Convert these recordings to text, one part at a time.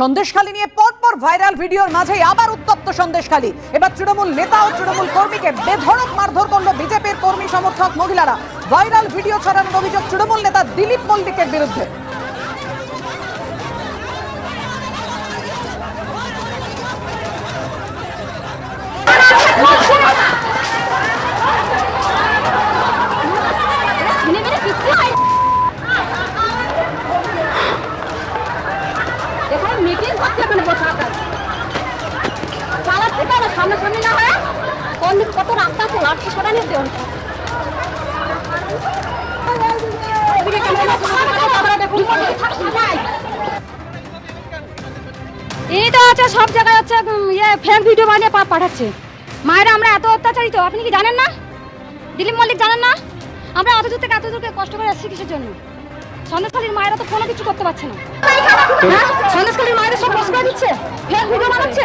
সন্দেশখালী নিয়ে পরপর ভাইরাল ভিডিওর মাঝেই আবার উত্তপ্ত সন্দেশখালী। এবার তৃণমূল নেতা ও তৃণমূল কর্মীকে বেধড়ক মারধর করল বিজেপির কর্মী সমর্থক মহিলারা। ভাইরাল ভিডিও ছড়ানোর অভিযোগ তৃণমূল নেতা দিলীপ মল্লিকের বিরুদ্ধে। হচ্ছে বসে না হয়। কোন দিক কত রাস্তা আছে লাঠি সরা নিয়ে এটা হচ্ছে সব জায়গায় হচ্ছে ইয়ে ফেক ভিডিও বানিয়ে পাঠাচ্ছে। মায়েরা আমরা এত অত্যাচারিত আপনি কি জানেন না? দিলীপ মল্লিক জানেন না? আমরা অত দূর থেকে এত দূরকে কষ্ট করে আসছি কিসের জন্য? সন্দেশখালীর মায়েরা তো কোনো কিছু করতে পারছে না। হ্যাঁ? সন্দেশখালীর মায়েরা সব বস করে দিচ্ছে ফেক ভিডিও বানাচ্ছে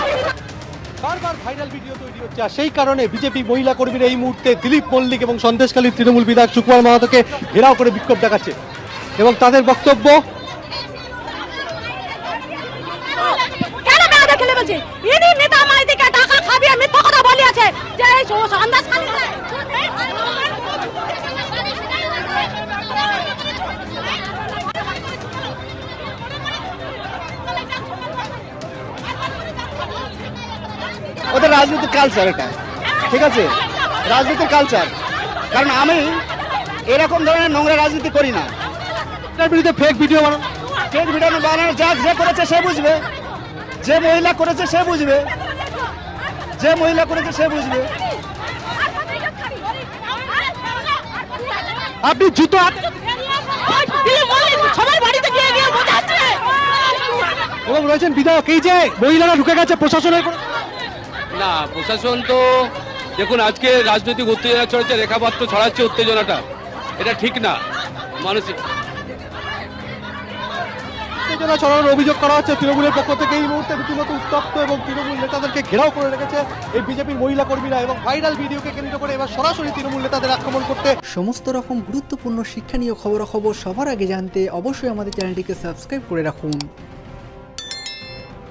বারবার ভাইরাল ভিডিও তৈরি হচ্ছে। আর সেই কারণে বিজেপি মহিলা কর্মীরা এই মুহূর্তে দিলীপ মল্লিক এবং সন্দেশকালীর তৃণমূল বিধায়ক সুকুমার মাহাতোকে ঘেরাও করে বিক্ষোভ দেখাচ্ছে। এবং তাদের বক্তব্য নেতা মাইদিকে টাকা খাবি মিথ্যা কথা বলিয়াছে যে এই রাজনীতির কালচার এটা ঠিক আছে? রাজনীতির কালচার কারণ আমি এরকম ধরনের নোংরা রাজনীতি করি না। তার বিরুদ্ধে ফেক ভিডিও বানানো ফেক ভিডিও বানানো যাক যে করেছে সে বুঝবে। যে মহিলা করেছে সে বুঝবে। যে মহিলা করেছে সে বুঝবে। আপনি জুতো এবং রয়েছেন বিধায়ক। এই যে মহিলারা ঢুকে গেছে প্রশাসনের না প্রশাসন তো দেখুন আজকে রাজনৈতিক উত্তেজনা ছড়াচ্ছে রেখাপাত্র ছড়াচ্ছে উত্তেজনাটা। এটা ঠিক না মানসিক। উত্তেজনা ছড়ানোর অভিযোগ করা হচ্ছে তৃণমূলের পক্ষ থেকে। এই মুহূর্তে রীতিমতো উত্তপ্ত এবং তৃণমূল নেতাদেরকে ঘেরাও করে রেখেছে এই বিজেপির মহিলা কর্মীরা এবং ভাইরাল ভিডিওকে কেন্দ্র করে এবার সরাসরি তৃণমূল নেতাদের আক্রমণ করতে। সমস্ত রকম গুরুত্বপূর্ণ শিক্ষণীয় খবরাখবর সবার আগে জানতে অবশ্যই আমাদের চ্যানেলটিকে সাবস্ক্রাইব করে রাখুন।